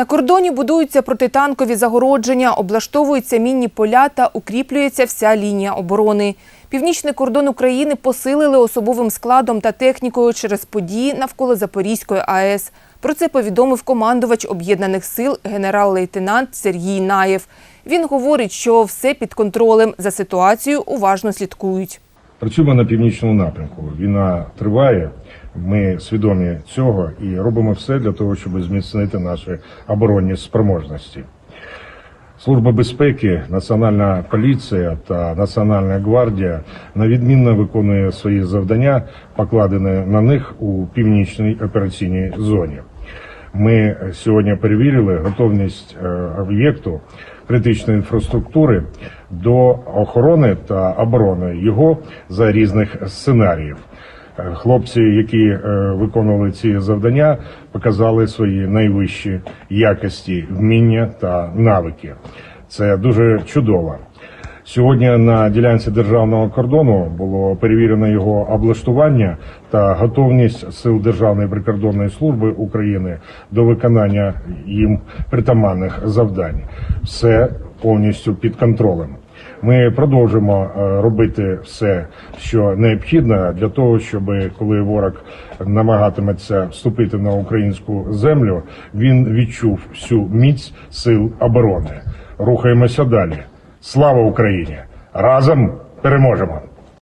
На кордоні будуються протитанкові загородження, облаштовуються мінні поля та укріплюється вся лінія оборони. Північний кордон України посилили особовим складом та технікою через події навколо Запорізької АЕС. Про це повідомив командувач об'єднаних сил генерал-лейтенант Сергій Наєв. Він говорить, що все під контролем. За ситуацією уважно слідкують. Працюємо на північному напрямку. Війна триває. Ми свідомі цього і робимо все для того, щоб зміцнити наші оборонні спроможності. Служба безпеки, Національна поліція та Національна гвардія невідмінно виконує свої завдання, покладені на них у північній операційній зоні. Ми сьогодні перевірили готовність е, об'єкту критичної інфраструктури до охорони та оборони його за різних сценаріїв. Е, Хлопці, які е, виконували ці завдання, показали свої найвищі якості, вміння та навики. Це дуже чудово. Сьогодні на ділянці державного кордону було перевірено його облаштування та готовність сил Державної прикордонної служби України до виконання їм притаманних завдань. Все повністю під контролем. Ми продовжимо е, робити все, що необхідно для того, щоб коли ворог намагатиметься вступити на українську землю, він відчув всю міць сил оборони. Рухаємося далі. Слава Україні! Разом переможемо!